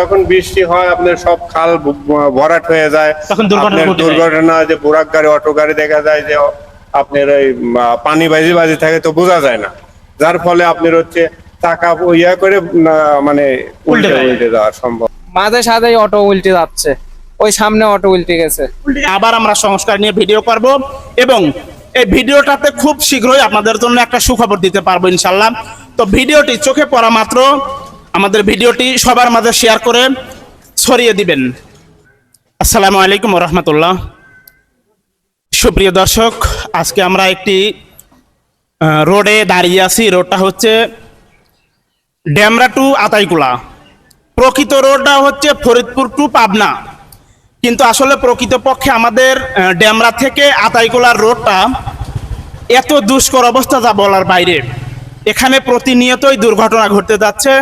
যখন বৃষ্টি হয় আপনার সব খাল ভরাট হয়ে যায়। দুর্ঘটনা আপনার দুর্ঘটনা যে বুরাক গাড়ি অটো গাড়ি দেখা যায় যে আপনার ওই পানি বাজি বাজি থাকে তো বোঝা যায় না। যার ফলে আপনার হচ্ছে চাকা ইয়া করে মানে উল্টে উল্টে যাওয়ার সম্ভব। মাঝে সাথে অটো উল্টে যাচ্ছে। ওই সামনে অটো উল্টে গেছে। আবার আমরা সংস্কার নিয়ে ভিডিও করব এবং এই ভিডিওটাতে খুব শীঘ্রই আপনাদের জন্য একটা সুখবর দিতে পারব ইনশাল্লাহ। তো ভিডিওটি চোখে পড়া মাত্র। আমাদের ভিডিওটি সবার মাঝে শেয়ার করে ছড়িয়ে দিবেন। আসসালামু আলাইকুম রহমতুল্লাহ। সুপ্রিয় দর্শক, আজকে আমরা একটি রোডে দাঁড়িয়ে আছি। রোডটা হচ্ছে ড্যামরা টু আতাইকুলা। প্রকৃত রোডটা হচ্ছে ফরিদপুর টু পাবনা। কিন্তু আসলে প্রকৃতপক্ষে আমাদের ড্যামরা থেকে আতাইকুলার রোডটা এত দুষ্কর অবস্থা যা বলার বাইরে। এখানে প্রতিনিয়তই দুর্ঘটনা ঘটতে যাচ্ছে।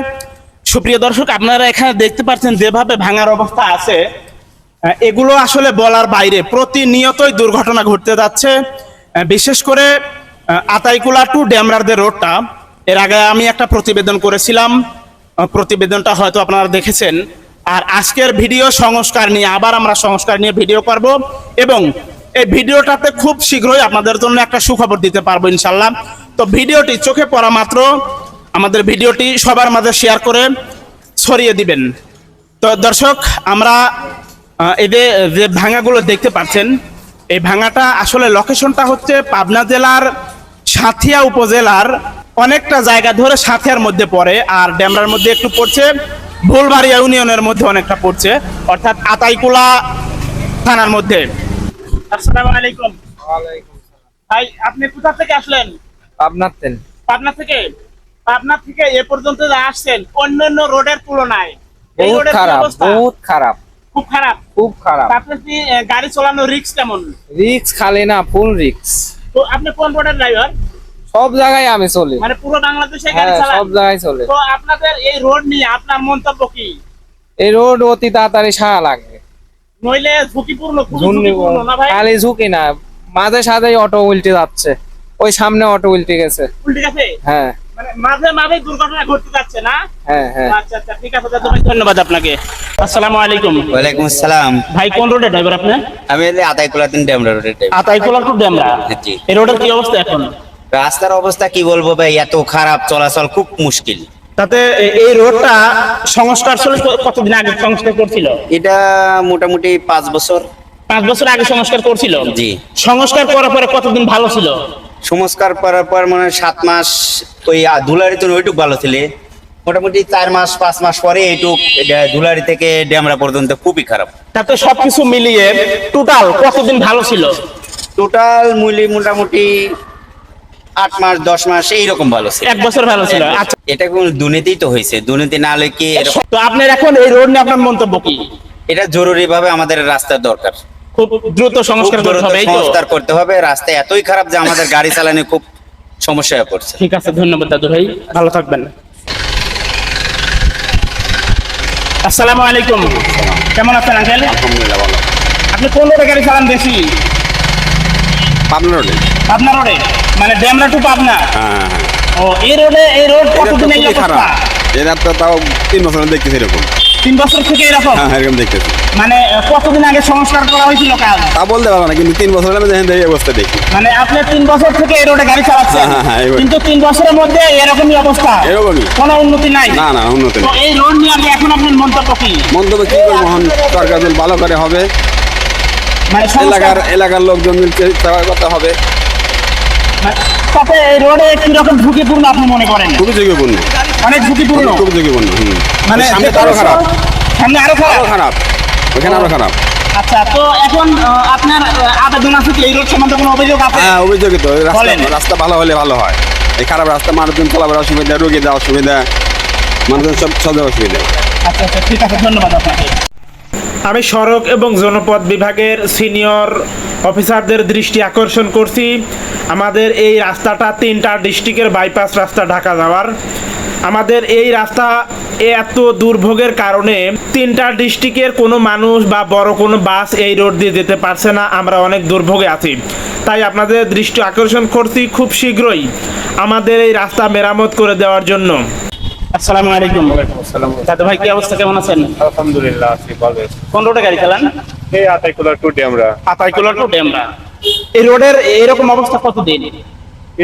সুপ্রিয় দর্শক, আপনারা এখানে দেখতে পাচ্ছেন যেভাবে ভাঙার অবস্থা আছে এগুলো আসলে বলার বাইরে। প্রতিনিয়তই দুর্ঘটনা ঘটতে যাচ্ছে। বিশেষ করে আতাইকুলা টু ড্যামরার যে রোডটা। এর আগে আমি একটা প্রতিবেদন করেছিলাম। প্রতিবেদনটা হয়তো আপনারা দেখেছেন। আর আজকের ভিডিও সংস্কার নিয়ে, আবার আমরা সংস্কার নিয়ে ভিডিও করব এবং এই ভিডিওটাতে খুব শীঘ্রই আপনাদের জন্য একটা সুখবর দিতে পারব ইনশাল্লাহ। তো ভিডিওটি চোখে পড়া মাত্র। আমাদের ভিডিওটি সবার মাঝে শেয়ার করে ছড়িয়ে দিবেন। তো দর্শক আমরা এদের যে ভাঙাগুলো দেখতে পাচ্ছেন এই ভাঙাটা আসলে লোকেশনটা হচ্ছে পাবনা জেলার সাথিয়া উপজেলার অনেকটা জায়গা ধরে সাথিয়ার মধ্যে পড়ে আর ড্যামরার মধ্যে একটু পড়ছে ভুলবাড়িয়া ইউনিয়নের মধ্যে অনেকটা পড়ছে অর্থাৎ আতাইকুলা থানার মধ্যে। আসসালামু আলাইকুম। ভাই আপনি কোথা থেকে আসলেন? আপনার তেল পাবনা থেকে? পাবনা থেকে এ পর্যন্ত যা আসছেন অন্যান্য রোডের তুলনায় বহুত খারাপ বহুত খারাপ। খুব খারাপ? খুব খারাপ। আপনার কি গাড়ি চালানো রিক্স কেমন রিক্স খালি না ফুল রিক্স তো আপনি কোন রোডের ড্রাইভার সব জায়গায় আমি চলি। মানে পুরো বাংলাদেশে হ্যাঁ গাড়ি সব জায়গায় চলে। তো আপনাদের এই রোড নিয়ে আপনার মন্তব্য কি? এই রোড অতি তাড়াতাড়ি সারা লাগবে। নইলে ঝুঁকিপূর্ণ ঝুঁকিপূর্ণ না ভাই? খালি ঝুঁকি না। মাঝে সাথে অটো উল্টে যাচ্ছে। ওই সামনে অটো উল্টে গেছে। উল্টে গেছে? হ্যাঁ। মাঝে মাঝে দুর্ঘটনা ঘটতে যাচ্ছে না? হ্যাঁ হ্যাঁ। আচ্ছা আচ্ছা ঠিক আছে দাদা ধন্যবাদ আপনাকে। আসসালামু আলাইকুম। ওয়ালাইকুম আসসালাম। ভাই কোন রোডে ড্রাইভার আপনি? আমি এলে আতাইকুলাতিন ড্যামরা রোডের ড্রাইভার। আতাইকুলা টু ড্যামরা? জি। এই রোডের কি অবস্থা এখন? রাস্তার অবস্থা কি বলব ভাই এত খারাপ চলাচল খুব মুশকিল। তাতে এই রোডটা সংস্কার কতদিন আগে সংস্কার করছিল? এটা মোটামুটি পাঁচ বছর। পাঁচ বছর আগে সংস্কার করছিল? জি। সংস্কার করার পরে কতদিন ভালো ছিল? সংস্কার করার পর মানে সাত মাস ওই ধুলারি তো ওইটুক ভালো ছিল। মোটামুটি চার মাস পাঁচ মাস পরে এইটুক ধুলারি থেকে ড্যামরা পর্যন্ত খুবই খারাপ। তাতে সবকিছু মিলিয়ে টোটাল কতদিন ভালো ছিল? টোটাল মূল্য মোটামুটি আট মাস দশ মাস এইরকম ভালো ছিল। এক বছর ভালো ছিল আচ্ছা। এটা কোন দুর্নীতিই তো হয়েছে। দুর্নীতি না হলে কি তো আপনার এখন এই রোড নিয়ে আপনার মন্তব্য কি? এটা জরুরি ভাবে আমাদের রাস্তার দরকার। খুব দ্রুত সংস্কার করতে হবে এই তো? সংস্কার করতে হবে। রাস্তা এতই খারাপ যে আমাদের গাড়ি চালানো খুব সমস্যা হয়ে পড়ছে। ঠিক আছে ধন্যবাদ দাদু ভাই। ভালো থাকবেন। আসসালামু আলাইকুম। কেমন আছেন আঙ্কেল? আলহামদুলিল্লাহ ভালো। আপনি কোন রোডে গাড়ি চালান বেশি? পাবনা রোডে। পাবনা রোডে? মানে ড্যামরা টু পাবনা? হ্যাঁ ও এই রোডে এই রোড কতদিন এই খারাপ। এটা তো তাও তিন বছর দেখতেছি এরকম। তিন বছর থেকে এরকম? হ্যাঁ এরকম দেখতেছি। মানে কতদিন আগে সংস্কার করা হয়েছিল কাজ তা বলতে পারব না কিন্তু তিন বছর আমি দেখেন এই অবস্থা দেখি। মানে আপনি তিন বছর থেকে এই রোডে গাড়ি চালাচ্ছেন। হ্যাঁ, হ্যাঁ, কিন্তু তিন বছরের মধ্যে এরকমই অবস্থা। এরকমই। কোনো উন্নতি নাই। না না উন্নত নেই। এই রোড নিয়ে আপনি এখন আপনার মন্তব্য কি? মন্তব্য কি করব এখন সরকার ভালো করে হবে মানে এলাকার এলাকার লোকজন চেষ্টা করতে হবে। মানে তাতে এই রোডে কীরকম ঝুঁকিপূর্ণ আপনি মনে করেন? খুবই ঝুঁকিপূর্ণ। অনেক ঝুঁকিপূর্ণ? খুব ঝুঁকিপূর্ণ হুম। মানে সামনে তো আরও খারাপ। সামনে আরও খারাপ? আরও খারাপ। ওখানে আরও খারাপ। আচ্ছা তো এখন আহ, আপনার আহ, আবেদন আছে কি এই রোড সম্বন্ধে কোনো অভিযোগ আছে? হ্যাঁ অভিযোগিত রাস্তা বলেন। রাস্তা ভালো হলে ভালো হয়। এই খারাপ রাস্তা মানুষজন চলাবার অসুবিধা রোগী দেওয়া অসুবিধা মানুষজন সব সব অসুবিধা। আচ্ছা আচ্ছা ঠিক আছে ধন্যবাদ আপনাকে। আমি সড়ক এবং জনপথ বিভাগের সিনিয়র অফিসারদের দৃষ্টি আকর্ষণ করছি। আমাদের এই রাস্তাটা তিনটা ডিস্ট্রিক্টের বাইপাস রাস্তা ঢাকা যাওয়ার। আমাদের এই রাস্তা এত দুর্ভোগের কারণে তিনটা ডিস্ট্রিক্টের কোনো মানুষ বা বড় কোনো বাস এই রোড দিয়ে যেতে পারছে না, আমরা অনেক দুর্ভোগে আছি। তাই আপনাদের দৃষ্টি আকর্ষণ করছি খুব শীঘ্রই আমাদের এই রাস্তা মেরামত করে দেওয়ার জন্য। আসসালামু আলাইকুম। দাদু ভাই কি অবস্থা? কেমন আছেন? আলহামদুলিল্লাহ আছি ভালো কোন রোডে গাড়ি চালান? এই টু আতাইকুলা টু ডেমরা। এই রোডের এরকম অবস্থা কতদিন?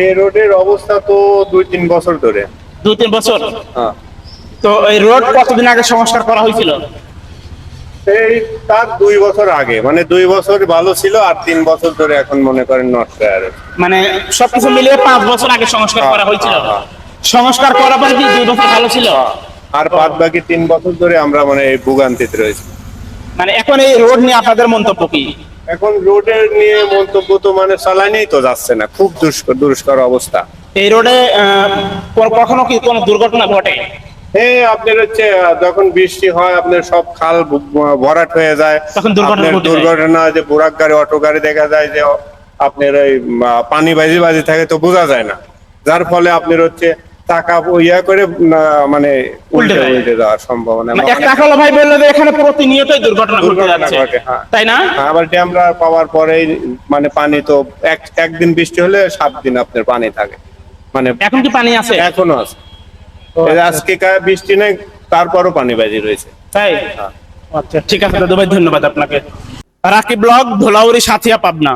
এই রোডের অবস্থা তো দুই তিন বছর ধরে। দুই তিন বছর? হ্যাঁ। তো এই রোড কতদিন আগে সংস্কার করা হয়েছিল? এই তার দুই বছর আগে। মানে দুই বছর ভালো ছিল আর তিন বছর ধরে এখন মনে করেন নষ্ট হয়ে। মানে সবকিছু মিলিয়ে পাঁচ বছর আগে সংস্কার করা হয়েছিল? হ্যাঁ, সংস্কার করার পর কি দুই বছর ভালো ছিল? আর বাদ বাকি তিন বছর ধরে আমরা মানে এই ভোগান্তিতে রয়েছি। মানে এখন এই রোড নিয়ে আপনাদের মন্তব্য কি? এখন রোডের নিয়ে মন্তব্য তো মানে চালানেই তো যাচ্ছে না খুব দুষ্কর দুষ্কর অবস্থা। এই রোডে কখনো কি কোনো দুর্ঘটনা ঘটে? এই আপনার হচ্ছে যখন বৃষ্টি হয় আপনার সব খাল ভরাট হয়ে যায়। তখন দুর্ঘটনা ঘটে। দুর্ঘটনা যে বুরাক গাড়ি অটো গাড়ি দেখা যায় যে আপনার ওই পানি বাজি বাজি থাকে তো বোঝা যায় না। যার ফলে আপনার হচ্ছে টাকা ইয়া করে মানে উল্টে। উল্টে যাওয়ার সম্ভাবনা মানে ভাই বলল যে এখানে প্রতিনিয়তই দুর্ঘটনা ঘটে যাচ্ছে। হ্যাঁ। তাই না? আবার ড্যামরা পাওয়ার পরেই মানে পানি তো এক একদিন বৃষ্টি হলে সাত দিন আপনার পানি থাকে। মানে এখন কি পানি আছে? এখনও আছে। আজকে কা- বৃষ্টি নেই তারপরও পানি বাজি রয়েছে। তাই? আচ্ছা ঠিক আছে দাদু ভাই ধন্যবাদ আপনাকে। রাকিব ব্লগ ধুলাউরি সাথিয়া পাবনা।